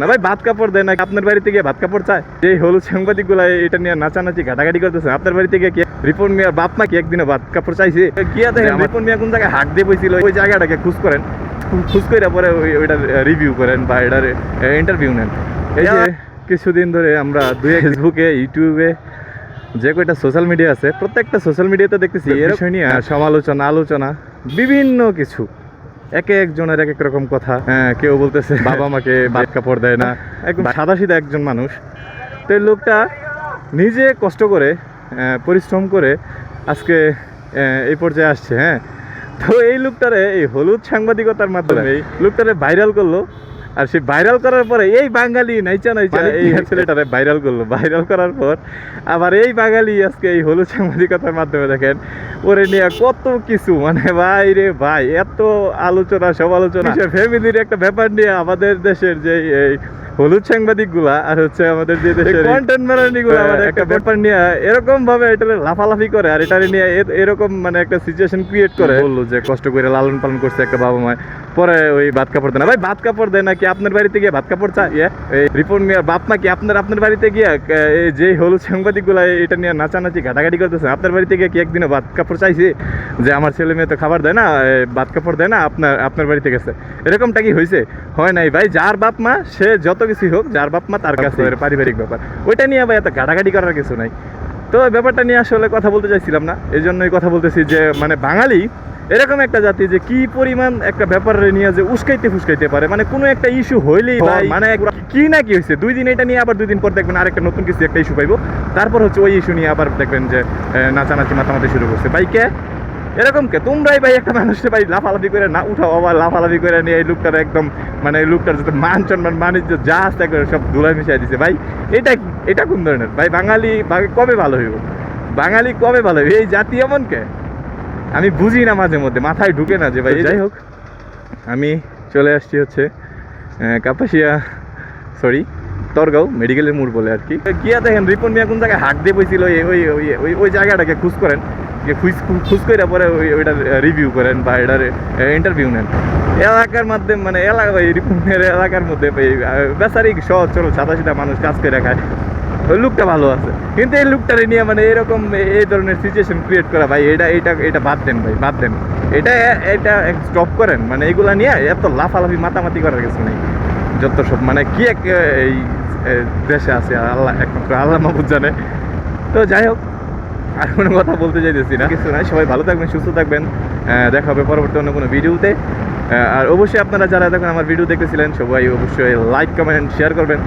না। ভাই ভাত কাপড় দেয় না আপনার বাড়িতে গিয়ে ভাত কাপড় চায়? এই হলুদ সাংবাদিক এটা নিয়ে নাচানাচি ঘাটাঘাটি করতেছে। আপনার বাড়িতে গিয়ে রিপন মিয়ার বাপ মা কি একদিনও ভাত কাপড় চাইছে? গিয়া দেখেন রিপন মিয়া কোন জায়গায় হাট দিয়ে বইছিল? ওই জায়গাটাকে খুঁজ করেন। খুঁজ করে পরে রিভিউ করেন বা এটার ইন্টারভিউ নেন। এই যে কিছুদিন ধরে আমরা দুই ফেসবুকে ইউটিউবে যে কয়টা সোশ্যাল মিডিয়া আছে প্রত্যেকটা সোশ্যাল মিডিয়াতে দেখতেছি এর বিষয় নিয়ে সমালোচনা আলোচনা বিভিন্ন কিছু। এক একজনের এক এক রকম কথা। হ্যাঁ কেউ বলতেছে বাবা মাকে বাদ কাপড় দেয় না। একদম। সাদা সিধা একজন মানুষ। তো এই লোকটা নিজে কষ্ট করে পরিশ্রম করে আজকে এই পর্যায়ে আসছে হ্যাঁ। তো এই লোকটারে এই হলুদ সাংবাদিকতার মাধ্যমে এই লোকটারে ভাইরাল করল। আর সে ভাইরাল করার পরে এই বাঙালি নাইচা নাইচা এই ছেলেটারে ভাইরাল করল। ভাইরাল করার পর আবার এই বাঙালি আজকে এই হলুদ সাংবাদিকতার মাধ্যমে দেখেন ওরে নিয়ে কত কিছু মানে ভাই রে ভাই এত আলোচনা সব আলোচনা ফ্যামিলির একটা ব্যাপার নিয়ে আমাদের দেশের যে এই হলুদ সাংবাদিকগুলা আর হচ্ছে আমাদের যে দেশের কন্টেন্ট ম্যানারি গুলা মানে একটা ব্যাপার নিয়ে এরকম ভাবে এটা লাফালাফি করে আর এটা নিয়ে এরকম মানে একটা সিচুয়েশন ক্রিয়েট করে। বলল যে কষ্ট করে লালন পালন করছে একটা বাবা মা। পরে ওই ভাত কাপড় দেয় না। ভাই ভাত কাপড় দেয় না কি আপনার বাড়িতে গিয়ে ভাত কাপড় চায় ইয়ে, এই রিপন মিয়ার বাপ মা কি আপনার আপনার বাড়িতে গিয়ে এই যে হলুদ সাংবাদিকগুলা এটা নিয়ে নাচানাচি ঘাটাঘাটি করতেছে আপনার বাড়িতে গিয়ে কি একদিনও ভাত কাপড় চাইছে? যে আমার ছেলে মেয়ে তো খাবার দেয় না ভাত কাপড় দেয় না আপনার আপনার বাড়িতে গেছে। এরকমটা কি হয়েছে হয় নাই। ভাই যার বাপ মা সে যত কিছু হোক যার বাপ মা তার কাছে পারিবারিক। ব্যাপার। ওইটা নিয়ে ভাই এত ঘাটাঘাটি করার কিছু নাই। তো ব্যাপারটা নিয়ে আসলে কথা বলতে চাইছিলাম না। এই জন্যই কথা বলতেছি যে মানে বাঙালি এরকম একটা জাতি যে কি পরিমাণ একটা ব্যাপার নিয়ে যে উস্কাইতে ফুসকাইতে পারে। মানে কোনো একটা ইস্যু হইলেই ভাই মানে কি না কি হয়েছে দুই দিন এটা নিয়ে আবার দুই দিন পর দেখবেন আরেকটা নতুন কিছু একটা ইস্যু পাইবো। তারপর হচ্ছে ওই ইস্যু নিয়ে আবার দেখবেন যে নাচানাচি মাতামাতি শুরু করছে। ভাই কে? এরকম কে? তোমরাই ভাই একটা মানুষকে ভাই লাফালাফি করে না উঠাও আবার লাফালাফি করে নিয়ে এই লোকটার একদম মানে এই লোকটার যাতে মান সম্মান বাণিজ্য যা আছে একবারে সব ধুলাই মিশাই দিছে। ভাই এটা এটা কোন ধরনের? ভাই বাঙালি কবে ভালো হইব? বাঙালি কবে ভালো হইব? এই জাতি এমন কে? আমি বুঝি না মাঝে মধ্যে মাথায় ঢুকে না যে ভাই যাই হোক। আমি চলে আসছি হচ্ছে কাপাসিয়া সরি তরগাঁও মেডিকেলের মোড় বলে আর কি। গিয়া দেখেন রিপন মিয়া কোন জায়গায় হাট দিয়ে বইছিল ওই ওই ওই- ওই ওই জায়গাটাকে খুঁজ করেন। যে খুঁজ খুঁজ করে পরে ওই ওইটার রিভিউ করেন বা এটার ইন্টারভিউ নেন। এলাকার মাধ্যমে মানে এলাকা রিপন এলাকার মধ্যে বেচারি সহজ সরল সাদা সিধা মানুষ কাজ করে খায়। ওই লুকটা ভালো আছে। কিন্তু এই লুকটারে নিয়ে মানে এরকম এই ধরনের সিচুয়েশন ক্রিয়েট করা, ভাই, এটা এটা এটা বাদ দেন, ভাই, বাদ দেন। এটা এটা স্টপ করেন মানে এগুলা নিয়ে এত লাফালাফি, মাতামাতি করার কিছু নেই। যত সব মানে কি এক, এই দেশে আছে, আল্লাহ, একমাত্র আল্লাহ মাহবুদ জানে। তো যাই হোক আর কোনো কথা বলতে চাইতেছি না। কিছু নাই, সবাই ভালো থাকবেন, সুস্থ থাকবেন। দেখা হবে পরবর্তী অন্য কোনো ভিডিওতে। আর অবশ্যই আপনারা যারা দেখেন আমার ভিডিও দেখেছিলেন সবাই অবশ্যই লাইক কমেন্ট শেয়ার করবেন।